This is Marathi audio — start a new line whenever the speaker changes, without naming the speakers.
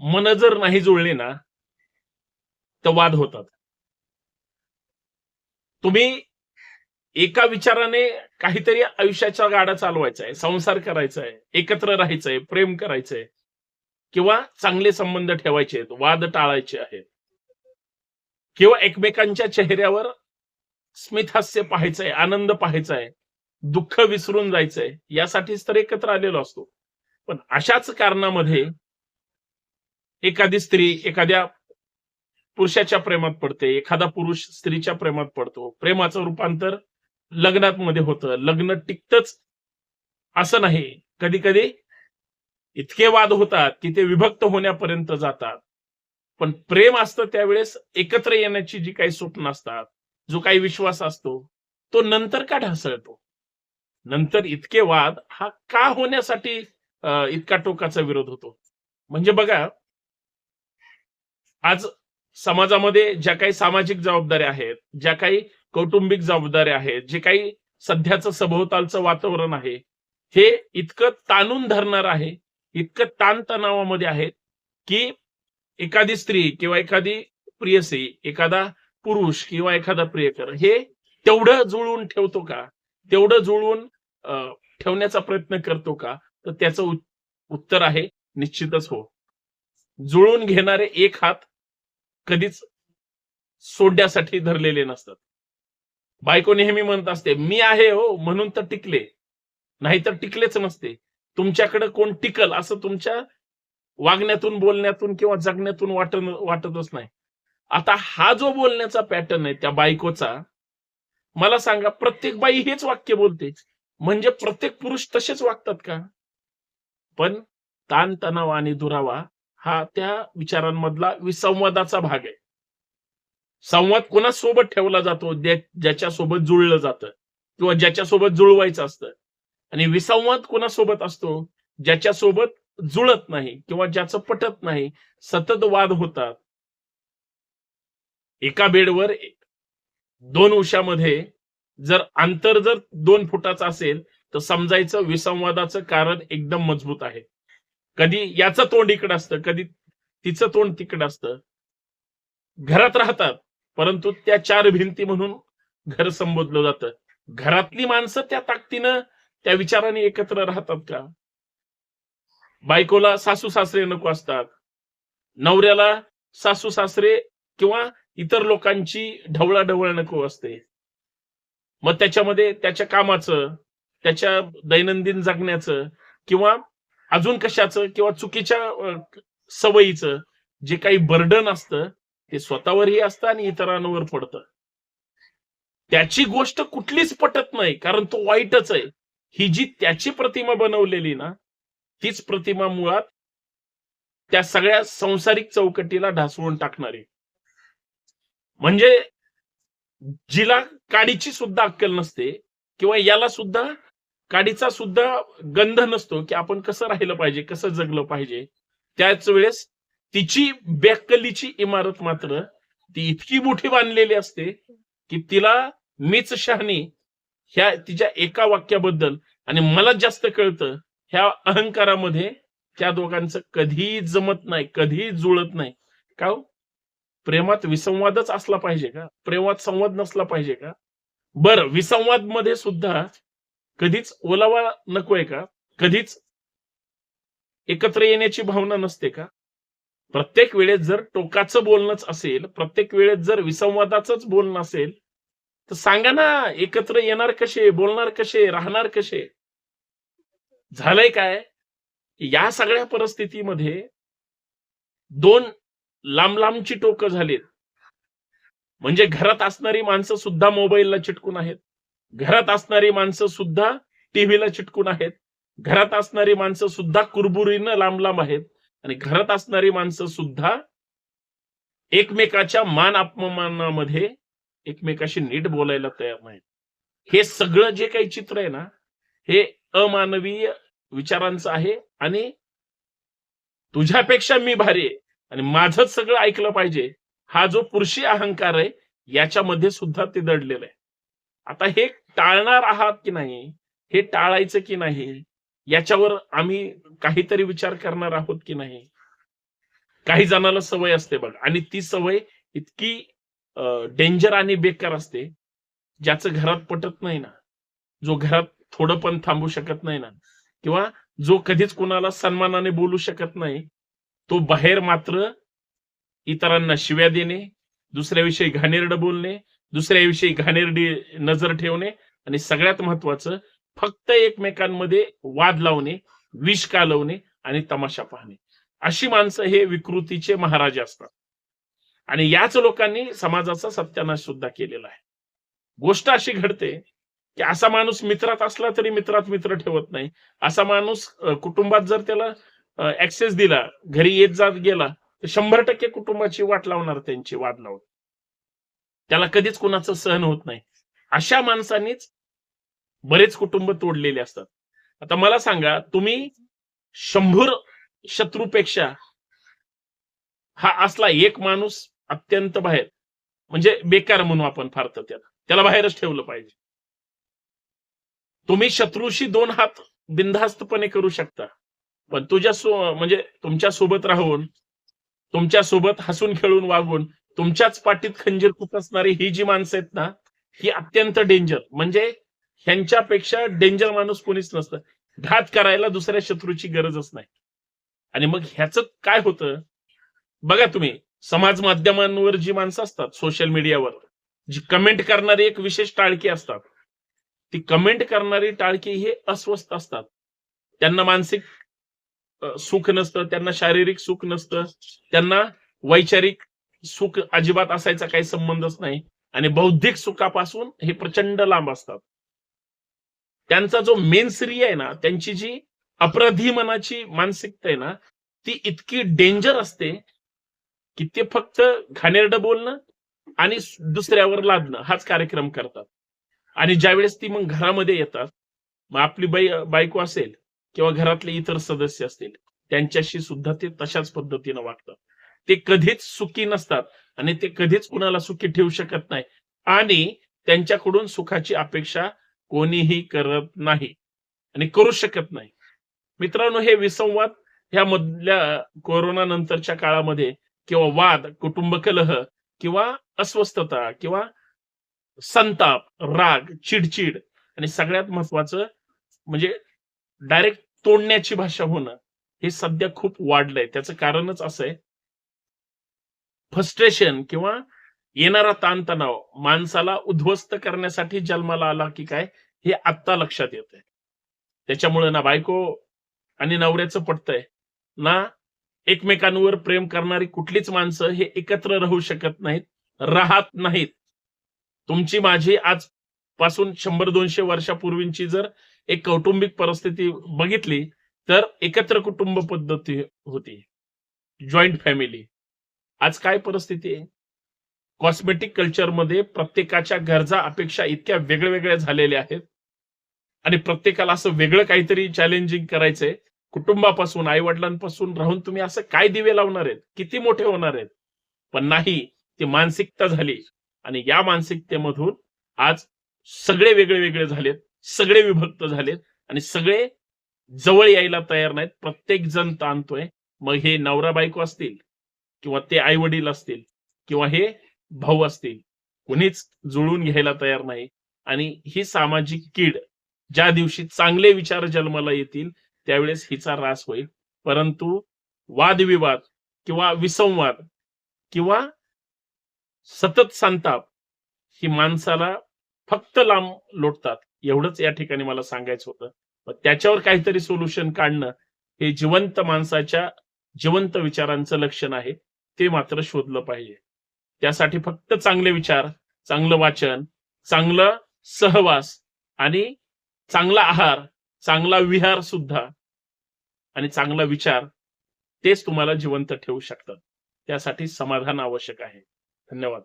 मन जर नाही जुळली ना तर वाद होतात. तुम्ही एका विचाराने काहीतरी आयुष्याच्या गाडा चालवायचा आहे संसार करायचा आहे एकत्र राहायचंय प्रेम करायचंय किंवा चांगले संबंध ठेवायचे आहेत वाद टाळायचे आहेत किंवा एकमेकांच्या चेहऱ्यावर स्मितहास्य पाहायचंय आनंद पाहायचा आहे दुःख विसरून जायचंय यासाठीच तर एकत्र आलेलो असतो. पण अशाच कारणामध्ये एखादी स्त्री एखाद्या पुरुषाच्या प्रेमात पडते एखादा पुरुष स्त्रीच्या प्रेमात पडतो. प्रेमाचं रूपांतर लग्नात मध्ये होतं. लग्न टिकतच असं नाही. कधी कधी इतके वाद होतात की ते विभक्त होण्यापर्यंत जातात. पण प्रेम असतं त्यावेळेस एकत्र येण्याची जी काही स्वप्न असतात जो काही विश्वास असतो तो नंतर का ढासळतो? नंतर इतके वाद हा का होण्यासाठी इतका टोकाचा विरोध होतो? म्हणजे बघा आज समाजामध्ये ज्या काही सामाजिक जबाबदाऱ्या आहेत ज्या काही कौटुंबिक जबाबदाऱ्या आहेत जे काही सध्याचं सभोवतालचं वातावरण आहे हे इतकं ताणून धरणार आहे इतकं ताणतणावामध्ये आहे की एखादी स्त्री किंवा एखादी प्रियसी एखादा पुरुष किंवा एखादा प्रियकर हे तेवढं जुळवून ठेवतो का? तेवढं जुळवून ठेवण्याचा प्रयत्न करतो का? तर त्याचं उत्तर आहे निश्चितच हो. जुळवून घेणारे एक हात कधीच सोडण्यासाठी धरलेले नसतात. बायको नेहमी म्हणत असते मी आहे हो म्हणून तर टिकले. नाहीतर टिकलेच नसते. तुमच्याकडे कोण टिकल असं तुमच्या वागण्यातून बोलण्यातून किंवा जगण्यातून वाटत वाटतच नाही. आता हा जो बोलण्याचा पॅटर्न आहे त्या बायकोचा मला सांगा प्रत्येक बाई हेच वाक्य बोलते. म्हणजे प्रत्येक पुरुष तसेच वागतात का? पण ताणतणाव आणि दुरावा हा त्या विचारांमधला विसंवादाचा भाग आहे. संवाद कोणासोबत ठेवला जातो? ज्याच्यासोबत जुळलं जातं किंवा ज्याच्यासोबत जुळवायचं असतं? आणि विसंवाद कोणासोबत असतो? ज्याच्यासोबत जुळत नाही किंवा ज्याचं पटत नाही सतत वाद होतात. एका बेडवर दोन उशामध्ये जर अंतर जर दोन फुटाचं असेल तर समजायचं विसंवादाचं कारण एकदम मजबूत आहे. कधी याचं तोंड इकडं असतं कधी तिचं तोंड तिकडं असतं. घरात राहतात परंतु त्या चार भिंती म्हणून घर संबोधलं जातं. घरातली माणसं त्या ताकदीनं त्या विचाराने एकत्र राहतात का? बायकोला सासू सासरे नको असतात. नवऱ्याला सासू सासरे किंवा इतर लोकांची ढवळाढवळ नको असते. मग त्याच्यामध्ये त्याच्या कामाचं त्याच्या दैनंदिन जगण्याचं किंवा अजून कशाचं किंवा चुकीच्या सवयीचं जे काही बर्डन असतं ते स्वतःवरही असतं आणि इतरांवर पडतं. त्याची गोष्ट कुठलीच पटत नाही कारण तो वाईटच आहे. ही जी त्याची प्रतिमा बनवलेली ना तीच प्रतिमा मुळात त्या सगळ्या संसारिक चौकटीला ढासळून टाकणारी. म्हणजे जिला काडीची सुद्धा अक्कल नसते किंवा याला सुद्धा काडीचा सुद्धा गंध नसतो की आपण कसं राहिलं पाहिजे कसं जगलं पाहिजे. त्याच वेळेस तिची बेकलीची इमारत मात्र ती इतकी मोठी बांधलेली असते की तिला मीच शहाणी ह्या तिच्या एका वाक्याबद्दल आणि मला जास्त कळतं ह्या अहंकारामध्ये त्या दोघांचं कधीही जमत नाही कधीही जुळत नाही. का हो? प्रेमात विसंवादच असला पाहिजे का? प्रेमात संवाद नसला पाहिजे का? बरं विसंवादमध्ये सुद्धा कधीच ओलावा नकोय का? कधीच एकत्र येण्याची भावना नसते का? प्रत्येक वेळेस जर टोकाचं बोलणंच असेल प्रत्येक वेळेस जर विसंवादाचंच बोलणं असेल तर सांगा ना एकत्र येणार कसे बोलणार कसे राहणार कसे? झालंय काय? या सगळ्या परिस्थितीमध्ये दोन लांब लांबची टोकं झालीत. म्हणजे घरात असणारी माणसं सुद्धा मोबाईलला चिटकून आहेत. घरात असणारी माणसं सुद्धा टीव्हीला चिटकून आहेत. घरात असणारी माणसं सुद्धा कुरबुरीनं लांब लांब आहेत. आणि घरात असणारी माणसं सुद्धा एकमेकाच्या मान अपमानामध्ये एकमेकाशी नीट बोलायला तयार नाहीत. हे सगळं जे काही चित्र आहे ना हे अमानवीय विचारांचं आहे आणि तुझ्यापेक्षा मी भारी आहे. आणि माझंच सगळं ऐकलं पाहिजे. हा जो पुरुषी अहंकार आहे याच्यामध्ये सुद्धा ते दडलेलं आहे. आता हे टाळणार आहात की नाही? हे टाळायचं की नाही? याच्यावर आम्ही काहीतरी विचार करणार आहोत की नाही? काही जणाला सवय असते बघ. आणि ती सवय इतकी डेंजर आणि बेकार असते ज्याचं घरात पटत नाही ना. जो घरात थोडं पण थांबू शकत नाही ना. किंवा जो कधीच कुणाला सन्मानाने बोलू शकत नाही तो बाहेर मात्र इतरांना शिव्या देणे दुसऱ्याविषयी घाणेरडं बोलणे दुसऱ्याविषयी घाणेरडी नजर ठेवणे आणि सगळ्यात महत्वाचं फक्त एकमेकांमध्ये वाद लावणे विष कालवणे आणि तमाशा पाहणे. अशी माणसं हे विकृतीचे महाराज असतात. आणि याच लोकांनी समाजाचा सत्यानाश सुद्धा केलेला आहे. गोष्ट अशी घडते की असा माणूस मित्रात असला तरी मित्रात मित्र ठेवत नाही. असा माणूस कुटुंबात जर त्याला ऍक्सेस दिला घरी येत जात गेला तर शंभर टक्के कुटुंबाची वाट लावणार त्यांची वाद लावून. त्याला कधीच कुणाचं सहन होत नाही. अशा माणसांनीच बरेच कुटुंब तोडलेले असतात. आता मला सांगा तुम्ही शंभर शत्रूपेक्षा हा असला एक माणूस अत्यंत बाहेर म्हणजे बेकार म्हणू आपण फार तर त्याला त्याला बाहेरच ठेवलं पाहिजे. तुम्ही शत्रूशी दोन हात बिनधास्तपणे करू शकता पण तुझ्या सो म्हणजे तुमच्यासोबत राहून तुमच्यासोबत हसून खेळून वागून तुमच्याच पाठीत खंजीर खुपसणारी ही जी माणसं आहेत ना ही अत्यंत डेंजर म्हणजे ह्यांच्यापेक्षा डेंजर माणूस कोणीच नसतं. घात करायला दुसऱ्या शत्रूची गरजच नाही. आणि मग ह्याच काय होतं? बघा तुम्ही समाज माध्यमांवर जी माणसं असतात सोशल मीडियावर जी कमेंट करणारी एक विशेष टाळकी असतात. ती कमेंट करणारी टाळकी हे अस्वस्थ असतात. त्यांना मानसिक सुख नसतं त्यांना शारीरिक सुख नसतं त्यांना वैचारिक सुख अजिबात असायचा काही संबंधच नाही. आणि बौद्धिक सुखापासून हे प्रचंड लांब असतात. त्यांचा जो मेन स्त्री आहे ना त्यांची जी अपराधी मनाची मानसिकता आहे ना ती इतकी डेंजर असते की ते फक्त घाणेरडं बोलणं आणि दुसऱ्यावर लादणं हाच कार्यक्रम करतात. आणि ज्यावेळेस ती मग घरामध्ये येतात मग आपली बाई बायको असेल किंवा घरातले इतर सदस्य असतील त्यांच्याशी सुद्धा ते तशाच पद्धतीनं वागतात. ते कधीच सुखी नसतात आणि ते कधीच कुणाला सुखी ठेवू शकत नाही. आणि त्यांच्याकडून सुखाची अपेक्षा कोणीही करत नाही आणि करू शकत नाही. मित्रांनो हे विसंवाद ह्या मधल्या कोरोना नंतरच्या काळामध्ये किंवा वाद कुटुंब कलह किंवा अस्वस्थता किंवा संताप राग चिडचिड आणि सगळ्यात महत्वाचं म्हणजे डायरेक्ट तोडण्याची भाषा होणं हे सध्या खूप वाढलंय. त्याचं कारणच असं आहे फ्रस्ट्रेशन किंवा येणारा ताणतणाव माणसाला उद्ध्वस्त करण्यासाठी जन्माला आला की काय हे आत्ता लक्षात येत आहे त्याच्यामुळे ना बायको आणि नवऱ्याचं पटतंय. ना एकमेकांवर प्रेम करणारी कुठलीच माणसं हे एकत्र राहू शकत नाहीत राहत नाहीत. तुमची माझी आज पासून शंभर दोनशे वर्षापूर्वींची जर एक कौटुंबिक परिस्थिती बघितली तर एकत्र कुटुंब पद्धती होती. जॉईंट फॅमिली आज काय परिस्थिती आहे? कॉस्मेटिक कल्चरमध्ये प्रत्येकाच्या गरजा अपेक्षा इतक्या वेगळ्या वेगळ्या झालेल्या आहेत. आणि प्रत्येकाला असं वेगळं काहीतरी चॅलेंजिंग करायचंय. कुटुंबापासून आई वडिलांपासून राहून तुम्ही असं काय दिवे लावणार आहेत? किती मोठे होणार आहेत? पण नाही ती मानसिकता झाली. आणि या मानसिकतेमधून आज सगळे वेगळे वेगळे झालेत सगळे विभक्त झालेत आणि सगळे जवळ यायला तयार नाहीत. प्रत्येक जण ताणतोय. मग हे नवरा बायको असतील किंवा ते आई वडील असतील किंवा हे भाऊ असतील कुणीच जुळून घ्यायला तयार नाही. आणि ही सामाजिक कीड ज्या दिवशी चांगले विचार जन्माला येतील त्यावेळेस हिचा रास होईल. परंतु वादविवाद किंवा विसंवाद किंवा सतत संताप ही माणसाला फक्त लांब लोटतात. एवढंच या ठिकाणी मला सांगायचं होतं. त्याच्यावर काहीतरी सोल्युशन काढणं हे जिवंत माणसाच्या जिवंत विचारांचं लक्षण आहे ते मात्र शोधलं पाहिजे. त्यासाठी फक्त चांगले विचार चांगलं वाचन चांगलं सहवास आणि चांगला आहार चांगला विहार सुद्धा आणि चांगला विचार तेच तुम्हाला जिवंत ठेवू शकतात. त्यासाठी समाधान आवश्यक आहे. धन्यवाद.